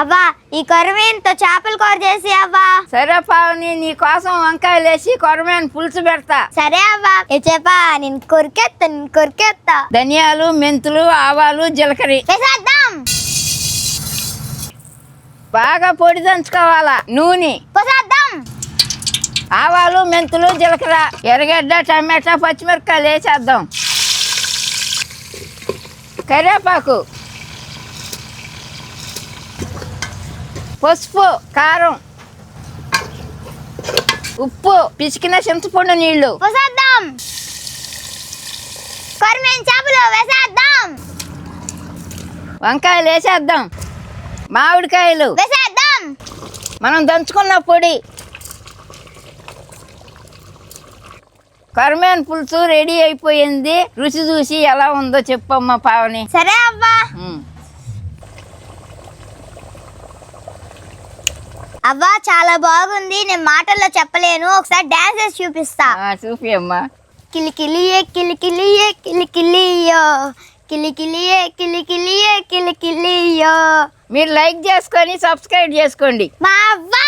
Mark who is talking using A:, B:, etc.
A: అవ్వా ఈ కొరమేన్తో చేపల కూర చేసి అవ్వా.
B: సరే పావని నీ కోసం వంకాయలు వేసి కొరమేను పులుసు పెడతా.
A: సరే అవ్వా. ఏ చెప్పా నేను కొరికెత్తా నేను కొరికెత్తా.
B: ధనియాలు మెంతులు ఆవాలు జీలకర్ర.
A: వేసేద్దాం
B: బాగా పొడి దంచుకోవాలా నూనె.
A: పోసేద్దాం.
B: ఆవాలు మెంతులు జీలకర్ర. ఎర్రగడ్డ టమాటా పచ్చిమిరపకాయలు వేసేద్దాం. కరివేపాకు. పసుపు కారం ఉప్పు పిసికిన చింతపండు నీళ్ళు
A: పోసేద్దాం కొరమేన్ చేపలు వేసేద్దాం.
B: వంకాయలు వేసేద్దాం. మామిడికాయలు.
A: వేసేద్దాం.
B: మనం దంచుకున్న పొడి. కర్మేన్ పులుసు రెడీ అయిపోయింది. రుచి చూసి ఎలా ఉందో చెప్పమ్మా పావని.
A: సరే అవ్వా. అవ్వా చాలా బాగుంది. నేను మాటల్లో చెప్పలేను. ఒకసారి డాన్స్ చేసి చూపిస్తా
B: చూపి అమ్మా.
A: కిలికిలియే కిలికిలియే కిలికిలియో. కిలికిలియే కిలికిలియే కిలికిలియో.
B: మీరు లైక్ చేసుకొని సబ్స్క్రైబ్ చేసుకోండి.
A: మా అవ్వా